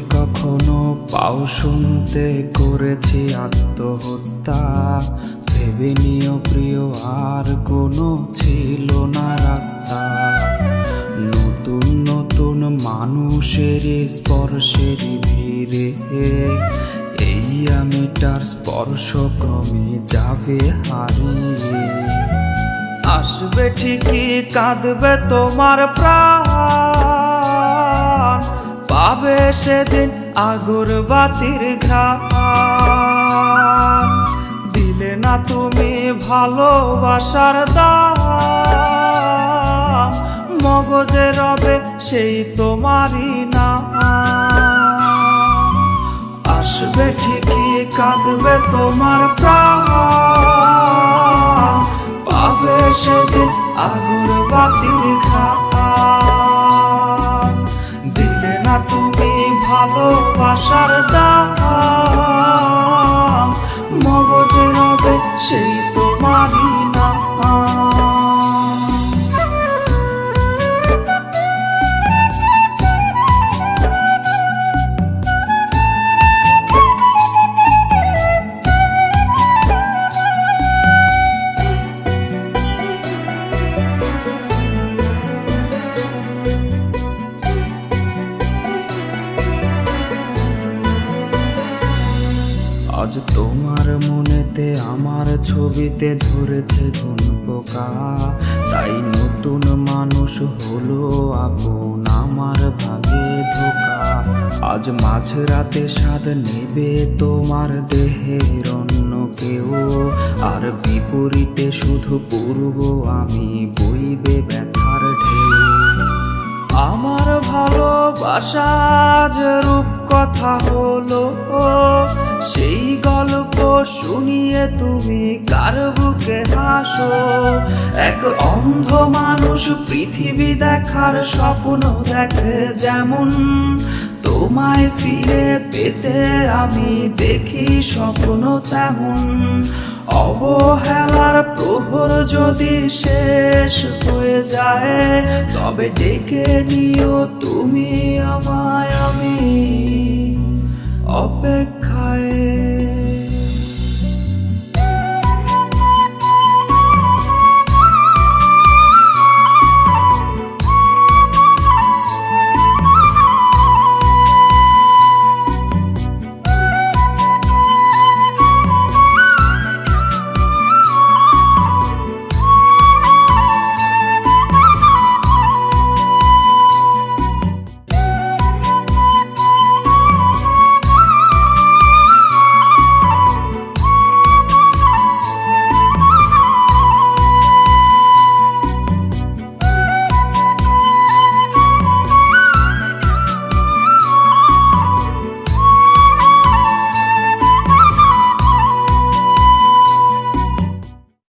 কখনো পাও শুনতে করেছি আত্মহত্যা। ভেবে নিও প্রিয়, আর কোনো ছিল না রাস্তা। নতুন নতুন মানুষের স্পর্শের ভিড়ে এই আমিটার স্পর্শ ক্রমে যাবে হারিয়ে। আসবে ঠিকই, কাঁদবে তোমার প্রাণ। সেদিন আগর বাতির ঘ্রাণ দিলে না তুমি ভালোবাসার দাম। মগজে রবে সেই তোমারই না আসবে ঠিকই, কাঁদবে তোমার প্রাণ। ভালোবাসার দাম আজ তোমার মনেতে আমার ছবিতে ধরেছে কোন পোকা। তাই নতুন মানুষ হলো আপন আমার ভাগে ধোকা। আজ মাঝরাতে স্বাদ নেবে তোমার দেহের অন্য কেউ। আর বিপরীতে শুধু পূর্ব আমি, বইবে ব্যথার ঢেউ। আমার ভালোবাসা যে রূপ কথা হলো। সেই গল্প শুনিয়ে তুমি কার বুকে হাসো? এক অন্ধ মানুষ পৃথিবী দেখার স্বপ্ন দেখে যেমন, তোমায় ফিরে পেতে আমি দেখি স্বপ্ন তেমন। অবহেলার প্রহর যদি শেষ হয়ে যায়, তবে ডেকে নিও তুমি আমায় আমি।